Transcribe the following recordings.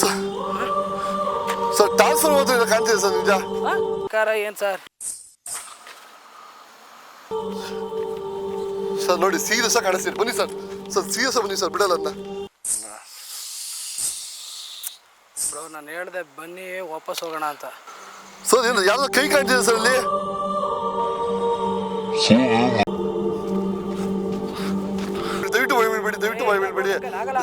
Sir sir transfer ಹೋದ್ರೆ ಕಾಣ್ತಿದೆ sir ನಿಜ ಕಾರ ಏನು ಸರ್ ಸರ್ ನೋಡಿ ಸೀರಿಯಸ್ ಆಗಿ ಕಾಣಿಸ್ತೀರಿ ಬನ್ನಿ ಸರ್ ಸರ್ ಸೀರಿಯಸ್ ಬನ್ನಿ ಸರ್ ಬಿಡಲ್ಲ ಅನ್ನ ಬ್ರೋ ನಾನು ಹೇಳ್ದೆ ಬನ್ನಿ ವಾಪಸ್ ಹೋಗೋಣ ಅಂತ ಸರ್ ಏನು ಯಾವ್ದೋ ಕೈ ಕಾಣ್ತಿದೆ ಸರ್ ಇಲ್ಲಿ ದಯವಿಟ್ಟು ಬೀಳ್ಬೇಡಿ ದಯವಿಟ್ಟು ಬಿಡಿ ಆಗಲ್ಲ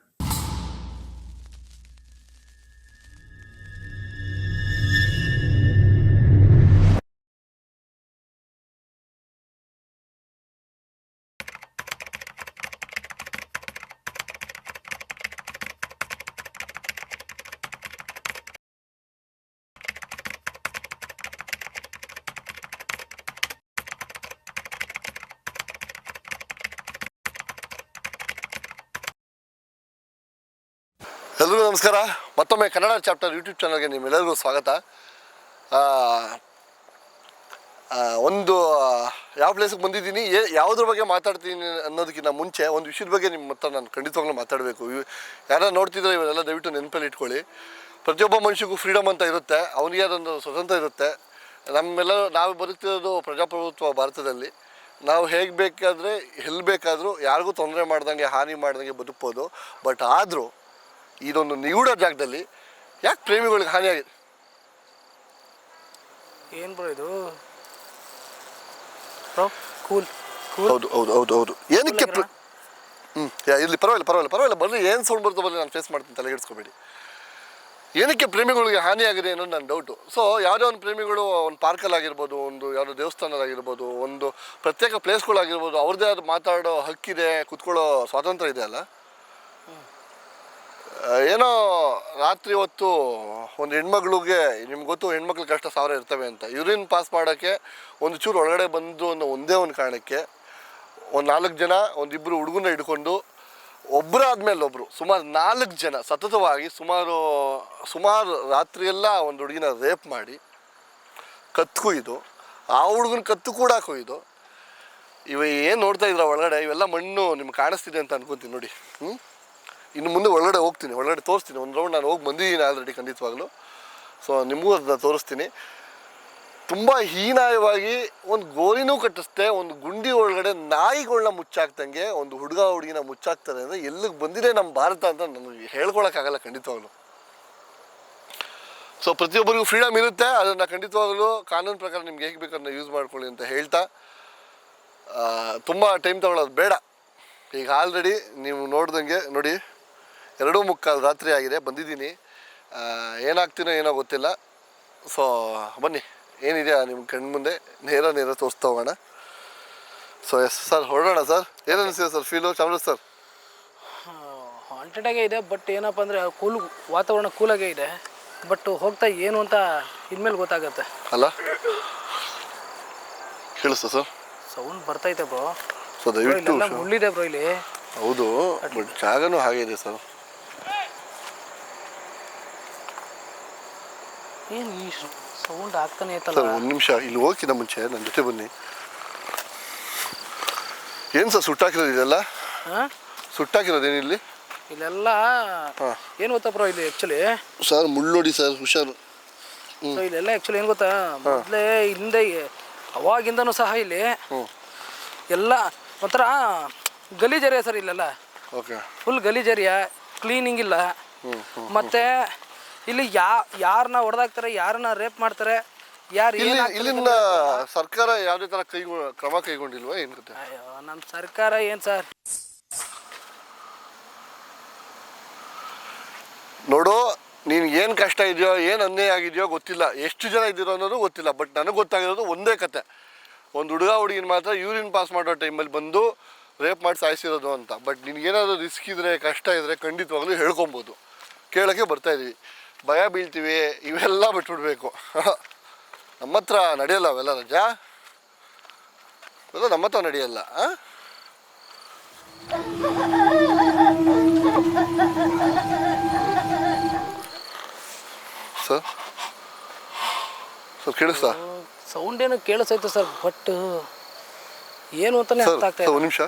ಎಲ್ರಿಗೂ ನಮಸ್ಕಾರ. ಮತ್ತೊಮ್ಮೆ ಕನ್ನಡ ಚಾಪ್ಟರ್ ಯೂಟ್ಯೂಬ್ ಚಾನಲ್ಗೆ ನಿಮ್ಮೆಲ್ಲರಿಗೂ ಸ್ವಾಗತ. ಒಂದು, ಯಾವ ಪ್ಲೇಸಿಗೆ ಬಂದಿದ್ದೀನಿ ಏ ಯಾವುದ್ರ ಬಗ್ಗೆ ಮಾತಾಡ್ತೀನಿ ಅನ್ನೋದಕ್ಕಿಂತ ಮುಂಚೆ ಒಂದು ವಿಷಯದ ಬಗ್ಗೆ ನಿಮ್ಮ ಹತ್ರ ನಾನು ಖಂಡಿತವಾಗ್ಲೂ ಮಾತಾಡಬೇಕು. ಯಾರು ನೋಡ್ತಿದ್ರೆ ಇವರೆಲ್ಲ ದಯವಿಟ್ಟು ನೆನಪಲ್ಲಿ ಇಟ್ಕೊಳ್ಳಿ. ಪ್ರತಿಯೊಬ್ಬ ಮನುಷ್ಯಗೂ ಫ್ರೀಡಮ್ ಅಂತ ಇರುತ್ತೆ. ಅವನಿಗೆ ಅದೊಂದು ಸ್ವತಂತ್ರ ಇರುತ್ತೆ. ನಮ್ಮೆಲ್ಲ, ನಾವು ಬದುಕ್ತಿರೋದು ಪ್ರಜಾಪ್ರಭುತ್ವ ಭಾರತದಲ್ಲಿ. ನಾವು ಹೇಗೆ ಬೇಕಾದರೆ, ಎಲ್ಲಿ ಬೇಕಾದರೂ ಯಾರಿಗೂ ತೊಂದರೆ ಮಾಡ್ದಂಗೆ, ಹಾನಿ ಮಾಡ್ದಂಗೆ ಬದುಕ್ಬೋದು. ಬಟ್ ಆದರೂ ಇದೊಂದು ನಿಗೂಢ ಜಾಗದಲ್ಲಿ ಯಾಕೆ ಪ್ರೇಮಿಗಳಿಗೆ ಹಾನಿಯಾಗಿದೆ? ಏನು ಬ್ರೋ ಇದು? ಕೂಲ್ ಹೌದು ಹೌದು ಹೌದು ಹೌದು. ಏನಕ್ಕೆ ಹ್ಮ್ ಹ್ಞೂ ಇಲ್ಲಿ ಪರವಾಗಿಲ್ಲ ಪರವಾಗಿಲ್ಲ ಪರವಾಗಿಲ್ಲ. ಬರ್ರಿ ಏನು ಸೌಂಡ್ ಬರ್ತದೆ ಬರ್ರಿ ನಾನು ಫೇಸ್ ಮಾಡ್ತೀನಿ ತಲೆಗೆಡ್ಸ್ಕೊಬೇಡಿ ಏನಕ್ಕೆ ಪ್ರೇಮಿಗಳಿಗೆ ಹಾನಿಯಾಗಿದೆ ಅನ್ನೋದು ನನ್ನ ಡೌಟು ಸೊ ಯಾವುದೇ ಒಂದು ಪ್ರೇಮಿಗಳು ಒಂದು ಪಾರ್ಕಲ್ಲಿ ಆಗಿರ್ಬೋದು ಒಂದು ಯಾವುದೋ ದೇವಸ್ಥಾನದಾಗಿರ್ಬೋದು ಒಂದು ಪ್ರತ್ಯೇಕ ಪ್ಲೇಸ್ಗಳಾಗಿರ್ಬೋದು ಅವ್ರದ್ದೇ ಆದ ಮಾತಾಡೋ ಹಕ್ಕಿದೆ ಕುತ್ಕೊಳ್ಳೋ ಸ್ವಾತಂತ್ರ್ಯ ಇದೆ ಅಲ್ಲ? ಏನೋ ರಾತ್ರಿ ಹೊತ್ತು ಒಂದು ಹೆಣ್ಮಗಳಿಗೆ, ನಿಮ್ಗೆ ಗೊತ್ತು ಹೆಣ್ಮಕ್ಳ ಕಷ್ಟ ಸಾವಿರ ಇರ್ತವೆ ಅಂತ. ಯೂರಿನ್ ಪಾಸ್ ಮಾಡೋಕ್ಕೆ ಒಂದು ಚೂರು ಒಳಗಡೆ ಬಂದು ಅನ್ನೋ ಒಂದೇ ಒಂದು ಕಾರಣಕ್ಕೆ ಒಂದು ನಾಲ್ಕು ಜನ ಒಂದಿಬ್ಬರು ಹುಡುಗನ ಹಿಡ್ಕೊಂಡು ಒಬ್ಬರಾದ್ಮೇಲೆ ಒಬ್ಬರು ಸುಮಾರು ನಾಲ್ಕು ಜನ, ಸತತವಾಗಿ ಸುಮಾರು ಸುಮಾರು ರಾತ್ರಿಯೆಲ್ಲ ಒಂದು ಹುಡುಗಿನ ರೇಪ್ ಮಾಡಿ ಕತ್ತು ಕೊಯ್ದು ಆ ಹುಡುಗನ ಕತ್ತು ಕೂಡ ಕೊಯ್ದು, ಇವ ಏನು ನೋಡ್ತಾ ಇದ್ರ ಒಳಗಡೆ? ಇವೆಲ್ಲ ಮಣ್ಣು ನಿಮ್ಗೆ ಕಾಣಿಸ್ತಿದೆ ಅಂತ ಅನ್ಕೊಂತೀನಿ ನೋಡಿ. ಹ್ಞೂ ಇನ್ನು ಮುಂದೆ ಒಳಗಡೆ ಹೋಗ್ತೀನಿ, ಒಳಗಡೆ ತೋರಿಸ್ತೀನಿ. ಒಂದು ರೌಂಡ್ ನಾನು ಹೋಗಿ ಬಂದಿದ್ದೀನಿ ಆಲ್ರೆಡಿ ಖಂಡಿತವಾಗ್ಲೂ. ಸೊ ನಿಮಗೂ ಅದನ್ನ ತೋರಿಸ್ತೀನಿ. ತುಂಬ ಹೀನಾಯವಾಗಿ ಒಂದು ಗೋಲಿನೂ ಕಟ್ಟಿಸ್ತೆ ಒಂದು ಗುಂಡಿ ಒಳಗಡೆ ನಾಯಿಗಳನ್ನ ಮುಚ್ಚಾಕ್ದಂಗೆ, ಒಂದು ಹುಡುಗ ಹುಡುಗಿನ ಮುಚ್ಚಾಕ್ತಾರೆ ಅಂದರೆ ಎಲ್ಲಿಗೆ ಬಂದಿದೆ ನಮ್ಮ ಭಾರತ ಅಂತ ನನಗೆ ಹೇಳ್ಕೊಳಕ್ಕಾಗಲ್ಲ ಖಂಡಿತವಾಗ್ಲೂ. ಸೊ ಪ್ರತಿಯೊಬ್ಬರಿಗೂ ಫ್ರೀಡಮ್ ಇರುತ್ತೆ. ಅದನ್ನು ಖಂಡಿತವಾಗ್ಲೂ ಕಾನೂನು ಪ್ರಕಾರ ನಿಮ್ಗೆ ಹೇಗೆ ಬೇಕಾದ್ರೆ ಯೂಸ್ ಮಾಡ್ಕೊಳ್ಳಿ ಅಂತ ಹೇಳ್ತಾ. ತುಂಬ ಟೈಮ್ ತಗೊಳ್ಳೋದು ಬೇಡ. ಈಗ ಆಲ್ರೆಡಿ ನೀವು ನೋಡ್ದಂಗೆ ನೋಡಿ ಎರಡೂ ಮುಕ್ಕಾಲು ರಾತ್ರಿ ಆಗಿದೆ ಬಂದಿದ್ದೀನಿ. ಏನಾಗ್ತೀನೋ ಏನೋ ಗೊತ್ತಿಲ್ಲ. ಸೊ ಬನ್ನಿ ಏನಿದೆ ನಿಮ್ಮ ಕಣ್ಮುಂದೆ ನೇರ ನೇರ ತೋರಿಸ್ತಾ ಹೋಗೋಣ. ಸೊ ಎಸ್ ಸರ್ ಹೊರಡೋಣ ಸರ್ ಏನಿಸಿದೆ ಸರ್ ಫೀಲು ಚಾಮರಾಜ್ ಸರ್ ಹಾಂಟೆಡಾಗೇ ಇದೆ ಬಟ್ ಏನಪ್ಪ ಅಂದರೆ ಕೂಲ್ ವಾತಾವರಣ ಕೂಲಾಗೇ ಇದೆ. ಬಟ್ ಹೋಗ್ತಾ ಏನು ಅಂತ ಇನ್ಮೇಲೆ ಗೊತ್ತಾಗುತ್ತೆ. ಅಲ್ಲ? ಕೇಳಿಸ್ತಾ ಸರ್ ಸೌಂಡ್ ಬರ್ತೈತೆ ಬ್ರೋ ಸೊ ದಯವಿಟ್ಟು ಮುಳ್ಳಿದೆ ಬ್ರೋ ಇಲ್ಲಿ. ಹೌದು ಬಟ್ ಜಾಗನೂ ಹಾಗೆ ಇದೆ ಸರ್ ಏನು ಈ ಸೌಂಡ್ ಆಗ್ತಾನೆ ಸರ್ ಒಂದು ನಿಮಿಷ ಇಲ್ಲಿ ಹೋಗಿನ ಮುಂಚೆ ನನ್ನ ಜೊತೆ ಬನ್ನಿ. ಏನು ಸರ್ ಸುಟ್ಟಾಕಿರೋದು ಇದೆಲ್ಲ? ಹಾಂ ಸುಟ್ಟಾಕಿರೋದೇನು ಇಲ್ಲಿ? ಇಲ್ಲೆಲ್ಲ ಹಾಂ. ಏನು ಗೊತ್ತಾ ಬ್ರೋ ಇಲ್ಲಿ ಆ್ಯಕ್ಚುಲಿ ಸರ್ ಮುಳ್ಳೋಡಿ ಸರ್ ಹುಷಾರು. ಸೊ ಇಲ್ಲೆಲ್ಲ ಆ್ಯಕ್ಚುಲಿ ಏನು ಗೊತ್ತಾ? ಮೊದಲೇ ಹಿಂದೆ ಅವಾಗಿಂದನೂ ಸಹ ಇಲ್ಲಿ ಹ್ಞೂ ಎಲ್ಲ ಒಂಥರ ಗಲೀಜ್ ಏರಿಯಾ ಸರ್ ಇಲ್ಲೆಲ್ಲ? ಓಕೆ. ಫುಲ್ ಗಲೀಜ್ ಏರಿಯಾ ಕ್ಲೀನಿಂಗ್ ಇಲ್ಲ ಹ್ಞೂ ಹ್ಞೂ ಮತ್ತೆ ಇಲ್ಲಿ ಯಾ ಯಾರನ್ನ ಹೊಡೆದಾಕ್ತಾರೆ ಯಾರನ್ನ ರೇಪ್ ಮಾಡ್ತಾರೆ ಯಾರು ಇಲ್ಲಿ ಇಲ್ಲಿನ ಸರ್ಕಾರ ಯಾವುದೇ ತರ ಕೈ ಕ್ರಮ ಕೈಗೊಂಡಿಲ್ವಾ? ಏನು ಅಯ್ಯೋ ನಮ್ಮ ಸರ್ಕಾರ ಏನು ಸರ್? ನೋಡು ನೀನು ಏನು ಕಷ್ಟ ಇದೆಯೋ ಏನು ಅನ್ಯಾಯ ಆಗಿದೆಯೋ ಗೊತ್ತಿಲ್ಲ. ಎಷ್ಟು ಜನ ಇದ್ದೀರೋ ಅನ್ನೋದು ಗೊತ್ತಿಲ್ಲ. ಬಟ್ ನನಗೆ ಗೊತ್ತಾಗಿರೋದು ಒಂದೇ ಕತೆ. ಒಂದು ಹುಡುಗ ಹುಡುಗಿನ ಮಾತ್ರ ಯೂರಿನ್ ಪಾಸ್ ಮಾಡೋ ಟೈಮಲ್ಲಿ ಬಂದು ರೇಪ್ ಮಾಡಿ ಸಾಯಿಸಿರೋದು ಅಂತ. ಬಟ್ ನಿನಗೇನಾದರೂ ರಿಸ್ಕ್ ಇದ್ರೆ ಕಷ್ಟ ಇದ್ದರೆ ಖಂಡಿತವಾಗ್ಲೂ ಹೇಳ್ಕೊಬೋದು. ಕೇಳೋಕ್ಕೆ ಬರ್ತಾ ಇದೀವಿ. ಭಯ ಬೀಳ್ತೀವಿ ಇವೆಲ್ಲ ಬಿಟ್ಬಿಡ್ಬೇಕು. ನಮ್ಮ ಹತ್ರ ನಡೆಯಲ್ಲ ಅವೆಲ್ಲ ರಜಾ? ಅವೆಲ್ಲ ನಮ್ಮ ಹತ್ರ ನಡೆಯಲ್ಲ? ಸರ್ ಸರ್ ಕೇಳಿಸ್ತಾ? ಸೌಂಡ್ ಏನೋ ಕೇಳಿಸೈತೆ ಸರ್ ಬಟ್ ಏನು ಅಂತಾನೆ ಅರ್ಥ ಆಗ್ತಾ ಒಂದು ನಿಮಿಷ.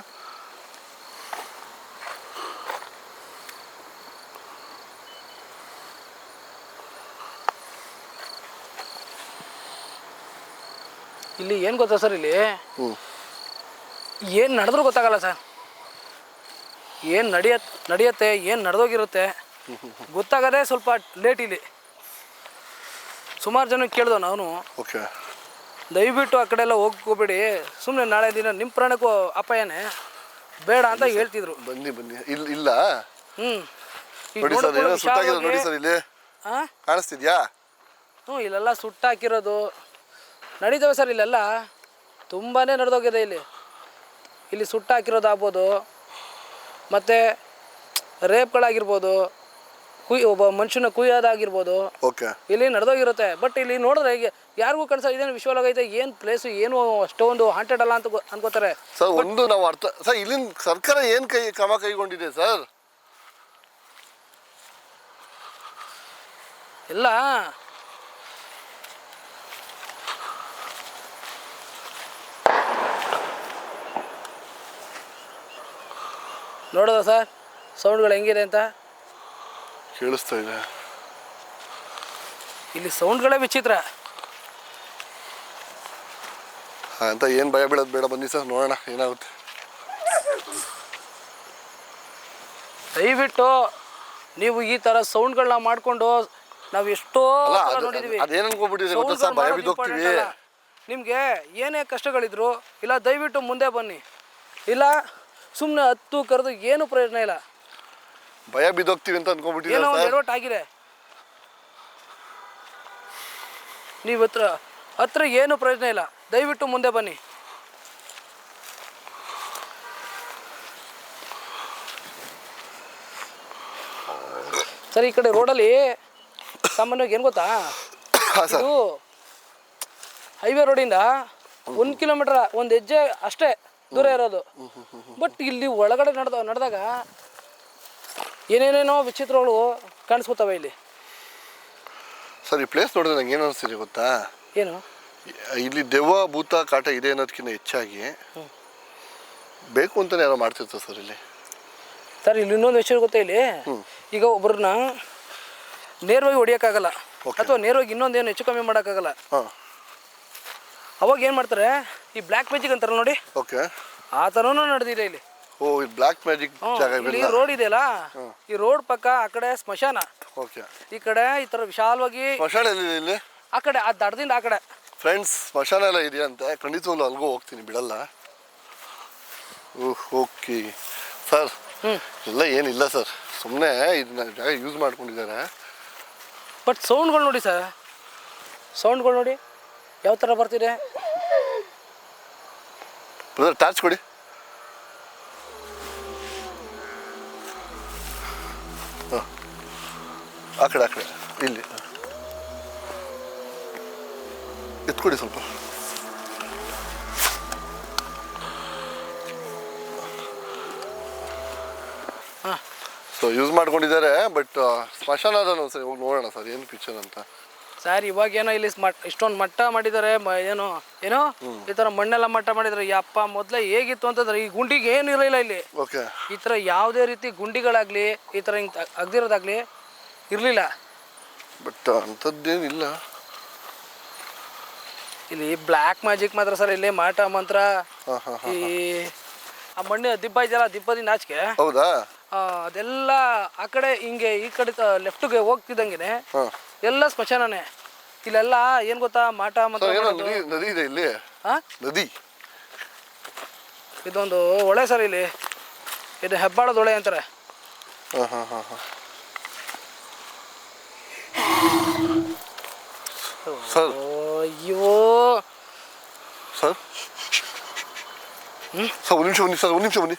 ಏನು ಗೊತ್ತಾ ಸರ್ ಇಲ್ಲಿ? ಹ್ಞೂ ಏನು ನಡೆದ್ರೂ ಗೊತ್ತಾಗಲ್ಲ ಸರ್. ಏನು ನಡೆಯತ್ ನಡೆಯುತ್ತೆ ಏನು ನಡೆದೋಗಿರುತ್ತೆ ಗೊತ್ತಾಗದೇ ಸ್ವಲ್ಪ ಲೇಟ್ ಇಲ್ಲಿ. ಸುಮಾರು ಜನ ಕೇಳ್ದೋ ನಾನು. ಓಕೆ ದಯವಿಟ್ಟು ಆ ಕಡೆ ಎಲ್ಲ ಹೋಗ್ಕೋಬೇಡಿ ಸುಮ್ಮನೆ ನಾಳೆ ದಿನ ನಿಮ್ಮ ಪ್ರಾಣಕ್ಕೂ ಅಪಾಯನೇ. ಬೇಡ ಅಂತ ಹೇಳ್ತಿದ್ರು. ಬನ್ನಿ ಬನ್ನಿ. ಇಲ್ಲ? ಇಲ್ಲ ಹ್ಞೂ ನೋಡಿ ಸರ್ ಏನೋ ಸುಟ್ಟಾಗಿದೆ ನೋಡಿ ಸರ್ ಇಲ್ಲಿ. ಹಾಂ ಕಾಣಿಸ್ತಿದ್ಯಾ? ಹ್ಞೂ ಇಲ್ಲೆಲ್ಲ ಸುಟ್ಟಾಕಿರೋದು. ನಡೀತವೆ ಸರ್ ಇಲ್ಲೆಲ್ಲ. ತುಂಬಾ ನಡೆದೋಗಿದೆ ಇಲ್ಲಿ. ಇಲ್ಲಿ ಸುಟ್ಟಾಕಿರೋದಾಗ್ಬೋದು ಮತ್ತು ರೇಪ್ಗಳಾಗಿರ್ಬೋದು. ಕುಯ್ ಒಬ್ಬ ಮನುಷ್ಯನ ಕುಯ್ಯೋದಾಗಿರ್ಬೋದು. ಓಕೆ. ಇಲ್ಲಿ ನಡೆದೋಗಿರುತ್ತೆ. ಬಟ್ ಇಲ್ಲಿ ನೋಡಿದ್ರೆ ಈಗ ಯಾರಿಗೂ ಕನ್ಸ ಇದೇನು ವಿಶ್ವಲಾಗೈತೆ ಏನು ಪ್ಲೇಸು ಏನು ಅಷ್ಟೊಂದು ಹಾಂಟೆಡ್ ಅಲ್ಲ ಅಂತ ಅನ್ಕೋತಾರೆ. ಸರ್ ಒಂದು ನಾವು ಅರ್ಥ ಸರ್ ಇಲ್ಲಿನ ಸರ್ಕಾರ ಏನು ಕೈ ಕ್ರಮ ಕೈಗೊಂಡಿದೆ ಸರ್? ಎಲ್ಲ ನೋಡೋದ ಸರ್? ಸೌಂಡ್ಗಳು ಹೆಂಗಿದೆ ಅಂತ? ಕೇಳಿಸ್ತಾ ಇದೆ. ಇಲ್ಲಿ ಸೌಂಡ್ಗಳೇ ವಿಚಿತ್ರ. ಅಂತ ಏನು ಭಯ ಬೀಳೋದು ಬೇಡ ಬನ್ನಿ ಸರ್ ನೋಡೋಣ ಏನಾಗುತ್ತೆ. ದಯವಿಟ್ಟು ನೀವು ಈ ಥರ ಸೌಂಡ್ಗಳನ್ನ ಮಾಡಿಕೊಂಡು ನಾವು ಎಷ್ಟೋ ನೋಡಿದ್ವಿ ಸಲ ಅದು- ನೋಡಿದೀವಿ. ಅದೇನ್ ಅನ್ಕೊಂಡ್ಬಿಟ್ಟಿದೆ ಗೊತ್ತಾ? ಸರ್ ಭಯ ಬಿದ್ದೋಗ್ತೀವಿ. ನಿಮಗೆ ಏನೇ ಕಷ್ಟಗಳಿದ್ರು ಇಲ್ಲ ದಯವಿಟ್ಟು ಮುಂದೆ ಬನ್ನಿ. ಇಲ್ಲ ಸುಮ್ಮನೆ ಹತ್ತು ಕರೆದು ಏನು ಪ್ರಯೋಜನ ಇಲ್ಲ. ಭಯ ಬಿದ್ದೋಗ್ತೀವಿ ಅಂತ ಅನ್ಕೊಂಡ್ಬಿಟ್ಟಿ ಏನೋ ಒಂದು ಆಗಿದೆ. ನೀವು ಹತ್ರ ಹತ್ರ ಏನು ಪ್ರಯೋಜನ ಇಲ್ಲ. ದಯವಿಟ್ಟು ಮುಂದೆ ಬನ್ನಿ. ಸರ್ ಈ ಕಡೆ ರೋಡಲ್ಲಿ ಸಾಮಾನ್ಯವಾಗಿ ಏನು ಗೊತ್ತಾ? ಇದು ಹೈವೇ ರೋಡಿಂದ ಒಂದು ಕಿಲೋಮೀಟರ್ ಒಂದು ಹೆಜ್ಜೆ ಅಷ್ಟೇ. ದೂರ ಇರೋದು. ಬಟ್ ಇಲ್ಲಿ ಒಳಗಡೆ ನಡೆದ ನಡೆದಾಗ ಏನೇನೇನೋ ವಿಚಿತ್ರಗಳು ಕಾಣಿಸ್ಕೊತವೆ ಇಲ್ಲಿ. ಸರ್ ಈ ಪ್ಲೇಸ್ ನೋಡಿದ್ರೆ ನಂಗೆ ಏನು ಅನಿಸ್ತಿದೆ ಗೊತ್ತಾ? ಏನು? ಇಲ್ಲಿ ದೆವ್ವ ಭೂತ ಕಾಟ ಇದೆ ಅನ್ನೋದಕ್ಕಿಂತ ಹೆಚ್ಚಾಗಿ ಬೇಕು ಅಂತಾನೆ ಯಾರೋ ಮಾಡ್ತಿರ್ತಾರೆ ಸರ್ ಇಲ್ಲಿ. ಸರ್ ಇಲ್ಲಿ ಇನ್ನೊಂದು ವಿಷಯ ಗೊತ್ತಾ ಇಲ್ಲಿ? ಈಗ ಒಬ್ಬರನ್ನ ನೇರವಾಗಿ ಹೊಡಿಯೋಕ್ಕಾಗಲ್ಲ. ಅಥವಾ ನೇರವಾಗಿ ಇನ್ನೊಂದೇನು ಹೆಚ್ಚು ಕಮ್ಮಿ ಮಾಡೋಕ್ಕಾಗಲ್ಲ. ಹಾಂ. ಅವಾಗ ಏನು ಮಾಡ್ತಾರೆ? ಈ ಬ್ಲ್ಯಾಕ್ ಮ್ಯಾಜಿಕ್ ಅಂತಾರೆ ನೋಡಿ. ಓಕೆ ಆ ಥರನೂ ನಡೆದಿದೆ ಇಲ್ಲಿ. ಓ ಈ ಬ್ಲ್ಯಾಕ್ ಮ್ಯಾಜಿಕ್ ಹ್ಮ್, ಜಾಗ ಇಲ್ಲಿ ರೋಡ್ ಇದೆಯಲ್ಲ? ಈ ರೋಡ್ ಪಕ್ಕ ಆ ಕಡೆ ಸ್ಮಶಾನ. ಓಕೆ ಈ ಕಡೆ ಈ ತರ ವಿಶಾಲವಾಗಿ ಸ್ಮಶಾನ ಎಲ್ಲಿದೆ ಇಲ್ಲಿ? ಆ ಕಡೆ ಆ ದಡದಿಂದ ಆ ಕಡೆ. ಫ್ರೆಂಡ್ಸ್ ಸ್ಮಶಾನ ಎಲ್ಲ ಇದiyಂತೆ ಖಂಡಿತ ಒಂದು ಅಲ್ಗೂ ಹೋಗ್ತೀನಿ ಬಿಡಲ್ಲ. ಓಹ್ ಓಕೆ ಸರ್ ಎಲ್ಲ ಏನಿಲ್ಲ ಸರ್ ಸುಮ್ಮನೆ ಇದನ್ನ ಜಾಗ ಯೂಸ್ ಮಾಡ್ಕೊಂಡಿದ್ದಾರೆ. ಬಟ್ ಸೌಂಡ್ಗಳು ನೋಡಿ ಸರ್ ಸೌಂಡ್ಗಳು ನೋಡಿ. ಯಾವ ಥರ ಬರ್ತಿದೆ? ಬ್ರದರ್, ಟಾರ್ಚ್ ಕೊಡಿ. ಆ ಕಡೆ ಆ ಕಡೆ. ಇಲ್ಲಿ. ಎತ್ಕೊಡಿ ಸ್ವಲ್ಪ. ಸೊ ಯೂಸ್ ಮಾಡ್ಕೊಂಡಿದ್ದಾರೆ ಬಟ್ ಸ್ಮಶಾನ ಅದನ್ನು ಸರಿ ಹೋಗಿ ನೋಡೋಣ ಸರ್, ಏನು ಪಿಕ್ಚರ್ ಅಂತ. ಸರ್ ಇವಾಗ ಏನೋ ಇಲ್ಲಿ ಮಟ್ ಇಷ್ಟೊಂದು ಮಟ್ಟ ಮಾಡಿದ್ದಾರೆ ಮ- ಏನೋ ಏನೋ? ಈ ತರ ಮಣ್ಣೆಲ್ಲ ಮಟ್ಟ ಮಾಡಿದ್ರೆ. ಯಪ್ಪ ಮೊದಲೇ ಹೇಗಿತ್ತು ಅಂತಂದ್ರೆ ಈ ಗುಂಡಿಗೆ ಏನು ಇರಲಿಲ್ಲ ಇಲ್ಲಿ. ಓಕೆ. ಈ ತರ ಯಾವುದೇ ರೀತಿ ಗುಂಡಿಗಳಾಗ್ಲಿ ಈ ತರ ಹಿಂಗೆ ಅಗ್ದಿರೋದಾಗ್ಲಿ ಇರಲಿಲ್ಲ. ಬಟ್ ಅಂಥದ್ದೇನಿಲ್ಲ. ಇಲ್ಲಿ ಬ್ಲ್ಯಾಕ್ ಮ್ಯಾಜಿಕ್ ಮಾತ್ರ ಸರ್ ಇಲ್ಲಿ ಮಾಟ ಮಂತ್ರ. ಹಾಂ ಹಾಂ ಈ ಆ ಮಣ್ಣು ದಿಬ್ಬ ಇದೆಯಲ್ಲ ದಿಬ್ಬದಿಂದ ಆಚೆಗೆ ಹೌದಾ? ಆ, ಅದೆಲ್ಲ ಆ ಕಡೆ ಹಿಂಗೆ ಈ ಕಡೆ ಲೆಫ್ಟ್ಗೆ ಹೋಗ್ತಿದ್ದಂಗೆ ಹಾಂ. ಎಲ್ಲ ಸ್ಮಶಾನನೇ. ಇಲ್ಲೆಲ್ಲ ಏನು ಗೊತ್ತಾ? ಮಾಟ ಮತ್ತು ಏನೋ. ನದಿ ನದಿ ಇದೆ ಇಲ್ಲಿ? ನದಿ. ಇದೊಂದು ಹೊಳೆ ಸರ್ ಇಲ್ಲಿ. ಇದು ಹೆಬ್ಬಾಳದ ಹೊಳೆ ಅಂತಾರೆ. ಹಾಂ ಹಾಂ ಹಾಂ ಹಾಂ. ಸರ್. ಅಯ್ಯೋ. ಸರ್. ಸರ್ ಒಂದು ನಿಮಿಷ ಬನ್ನಿ ಸರ್ ಒಂದು ನಿಮಿಷ ಬನ್ನಿ.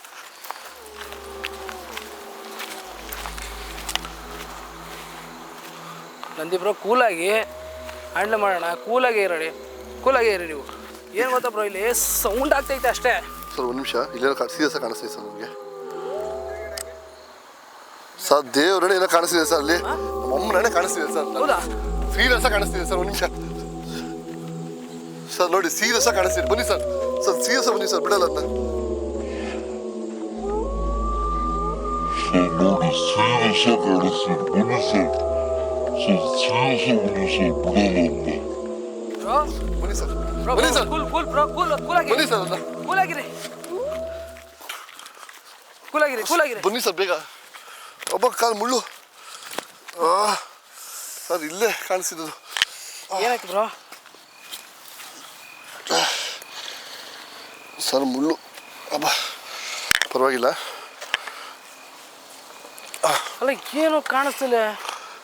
ನಂದಿಬ್ರು ಕೂಲಾಗಿ ಹ್ಯಾಂಡ್ಲ್ ಮಾಡೋಣ. ಕೂಲಾಗಿ ಇರಡಿ ಕೂಲಾಗಿ ಇರಿ ನೀವು. ಏನು ಗೊತ್ತಾ ಬ್ರೋ ಇಲ್ಲಿ ಸೌಂಡ್ ಆಗ್ತೈತೆ ಅಷ್ಟೇ. ಸರ್ ಒಂದು ನಿಮಿಷ ಇಲ್ಲೇನೋ ಸೀರಿಯಸ್ ಕಾಣಿಸ್ತೈತೆ ಸರ್ ನಮಗೆ. ಸರ್ ದೇವ್ರ ಏನೋ ಕಾಣಿಸ್ತಿದೆ ಸರ್ ಅಲ್ಲಿ. ನಮ್ಮ ಅಮ್ಮನೇ ಕಾಣಿಸ್ತಿದೆ ಸರ್ ಹೌದಾ? ಸೀರಿಯಸ್ ಕಾಣಿಸ್ತಿದೆ ಸರ್ ಒಂದು ನಿಮಿಷ. ಸರ್ ನೋಡಿ ಸೀರಿಯಸ್ ಕಾಣಿಸ್ತಿದೆ. ಕಾಣಿಸ್ತೀರಿ ಬನ್ನಿ ಸರ್ ಸರ್ ಸೀರಿಯಸ್ ಬನ್ನಿ ಸರ್ ಬಿಡಲ್ಲ ಅಂತ ನೋಡಿ ಸೀರಿಯಸ್ ಕಾಣಿಸ್ತಿದೆ. ಬನ್ನಿ ಸರ್ ಬನ್ನಿ ಸರ್ ಬನ್ನಿ sir cool cool bro cool sir ಅಲ್ಲ ಕೂಲ್ ಸರ್ ಬೇಗ ಒಬ್ಬ ಕಾಲು ಮುಳ್ಳು ಸರ್ ಇಲ್ಲೇ ಕಾಣಿಸಿದ್ದು ಏನಾಯ್ತು ಬ್ರೋ ಸರ್ ಮುಳ್ಳು ಅಬ್ಬ ಪರವಾಗಿಲ್ಲ ಅಲ್ಲ, ಏನು ಕಾಣಿಸ್ತಿಲ್ಲ?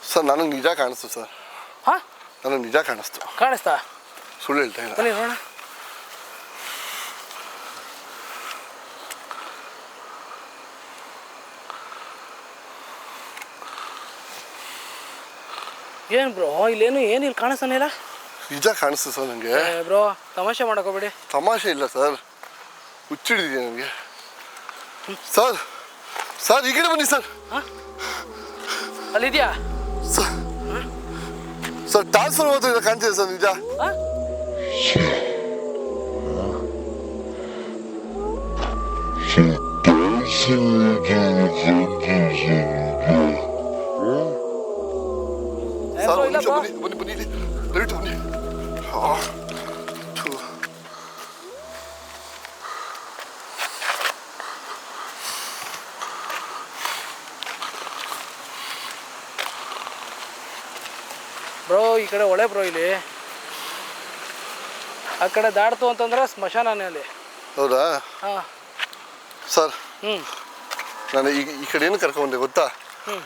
ಸರ್ ನನಗೆ ನಿಜ ಕಾಣಿಸ್ತು ಸರ್. ಹಾ? ನನಗೆ ನಿಜ ಕಾಣಿಸ್ತು. ಕಾಣಿಸ್ತಾ? ಸುಳ್ಳು ಹೇಳ್ತಾ ಇಲ್ಲ. ಬನ್ನಿ ನೋಡೋಣ. ಏನು ಬ್ರೋ ಇಲ್ಲೇನು ಏನು ಇಲ್ಲಿ ಕಾಣಿಸ್ತಾನೆ ಇಲ್ಲ? ನಿಜ ಕಾಣಿಸ್ತು ಸರ್ ನನಗೆ ಬ್ರೋ ತಮಾಷೆ ಮಾಡಕ್ ಹೋಗ್ಬೇಡಿ ತಮಾಷೆ ಇಲ್ಲ ಸರ್. ಹುಚ್ಚಿಡಿದೆ ನನಗೆ ಸರ್ ಸರ್ ಈ ಕಡೆ ಬನ್ನಿ ಸರ್. ಅಲ್ಲಿದ್ಯಾ? ಸರ್ ಟ್ರಾನ್ಸ್ಫರ್ ಹೋದ್ರೆ ಕಾಣ್ತಿದೆ ಸರ್ ನಿಜ ಹಾ ಸೊ ಡ್ಯಾನ್ಸಿಂಗ್ ಕಾಣ್ತಿದೆ ಏ ಸರ್ ಬ್ರೋ ಒಂದು ಇಲ್ಲ ನಿಮಿಷ ಬ್ರೋ ಬನ್ನಿ ಬನ್ನಿ ಬನ್ನಿ ಇಲ್ಲಿ ದಯವಿಟ್ಟು ಬನ್ನಿ ಆ, ಥು. ಬ್ರೋ ಈ ಕಡೆ ಒಳ್ಳೆ ಬ್ರೋ ಇಲ್ಲಿ. ಆ ಕಡೆ ದಾಡ್ತು ಅಂತಂದ್ರೆ ಸ್ಮಶಾನನೇ ಅಲ್ಲಿ ಹೌದಾ? ಹಾಂ. ಸರ್ ಹ್ಞೂ ನಾನು ಈಗ ಈ ಕಡೆ ಏನು ಕರ್ಕೊಂಡೆ ಗೊತ್ತಾ? ಹ್ಮ್.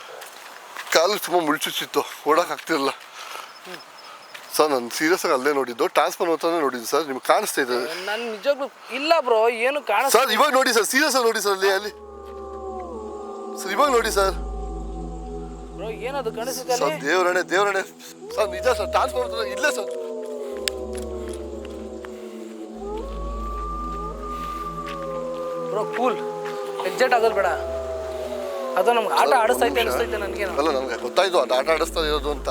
ಕಾಲು ತುಂಬ ಮುಳ್ಚುಚ್ಚಿತ್ತು ಓಡೋಕ್ಕಾಗ್ತಿರಲ್ಲ ಸರ್ ನಾನು ಸೀರಿಯಸ್ ಆಗಿ ಅಲ್ಲೇ ನೋಡಿದ್ದು ಟ್ರಾನ್ಸ್ಫರ್ ಅಂತಾನೆ ನೋಡಿದ್ದು ಸರ್ ನಿಮ್ಗೆ ಕಾಣಿಸ್ತಾ ಇದೆ. ನಾನು ನಿಜವಾಗ್ಲೂ ಇಲ್ಲ ಬ್ರೋ ಏನು ಕಾಣಿಸ್ ಸರ್ ಇವಾಗ ನೋಡಿ ಸರ್ ಸೀರಿಯಸ್ ಆಗಿ ನೋಡಿ ಸರ್ ಅಲ್ಲಿ ಅಲ್ಲಿ. ಸರ್ ಇವಾಗ ನೋಡಿ ಸರ್. ಏನದು ಕಾಣಿಸುತ್ತೆ ಸರ್ ದೇವರಣೆ ದೇವರಣೆ ಸರ್ ನಿಜ ಸರ್ ಟ್ರಾನ್ಸ್ಫರ್ ಇಲ್ಲೇ ಸರ್. ಬ್ರೋ ಕೂಲ್ ಎಕ್ಸೈಟ್ ಆಗೋದು ಬೇಡ. ಅದು ನಮ್ಗೆ ಆಟ ಆಡಿಸ್ತೈತೆ. ಅನಿಸ್ತೈತೆ ಅಲ್ಲ ನನಗೆ ಗೊತ್ತಾಯ್ತು ಅದು ಆಟ ಆಡಿಸ್ತಾ ಇರೋದು ಅಂತ.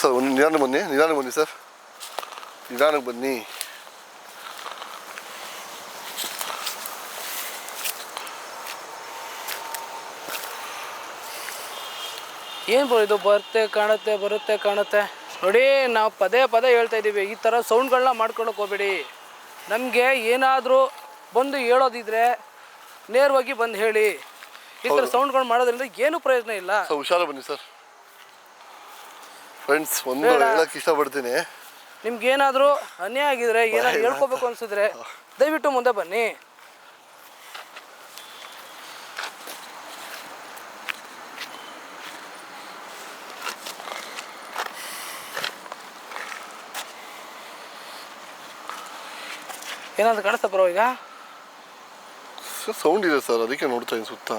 ಸರ್ ಒಂದು ನಿಧಾನ ಬನ್ನಿ ನಿಧಾನ ಬನ್ನಿ ಸರ್. ನಿಧಾನಕ್ಕೆ ಬನ್ನಿ. ಏನು ಬ್ರೋ ಇದು? ಬರುತ್ತೆ ಕಾಣುತ್ತೆ ಬರುತ್ತೆ ಕಾಣುತ್ತೆ. ನೋಡಿ ನಾವು ಪದೇ ಪದೇ ಹೇಳ್ತಾ ಇದ್ದೀವಿ ಈ ಥರ ಸೌಂಡ್ಗಳನ್ನ ಮಾಡ್ಕೊಳಕ್ಕೆ ಹೋಗ್ಬೇಡಿ. ನಮಗೆ ಏನಾದರೂ ಬಂದು ಹೇಳೋದಿದ್ರೆ ನೇರವಾಗಿ ಬಂದು ಹೇಳಿ. ಈ ಥರ ಸೌಂಡ್ಗಳು ಮಾಡೋದ್ರಿಂದ ಏನು ಪ್ರಯೋಜನ ಇಲ್ಲ. ಸರ್ ಹುಷಾರ ಬನ್ನಿ ಸರ್. ಫ್ರೆಂಡ್ಸ್ ಒಂದು. ಹೇಳಕ್ಕೆ ಇಷ್ಟಪಡ್ತೀನಿ. ನಿಮ್ಗೆ ಏನಾದರೂ ಅನ್ಯಾಯ ಆಗಿದ್ರೆ ಏನಾದ್ರು ಹೇಳ್ಕೋಬೇಕು ಅನ್ಸಿದ್ರೆ ದಯವಿಟ್ಟು ಮುಂದೆ ಬನ್ನಿ. ಏನಾದ್ರು ಕಾಣಿಸ್ತಾ ಬರೋ ಈಗ? ಸೌಂಡ್ ಇದೆ ಸರ್ ಅದಕ್ಕೆ ನೋಡ್ತಾ ಇದ್ದೀನಿ ಸುತ್ತ.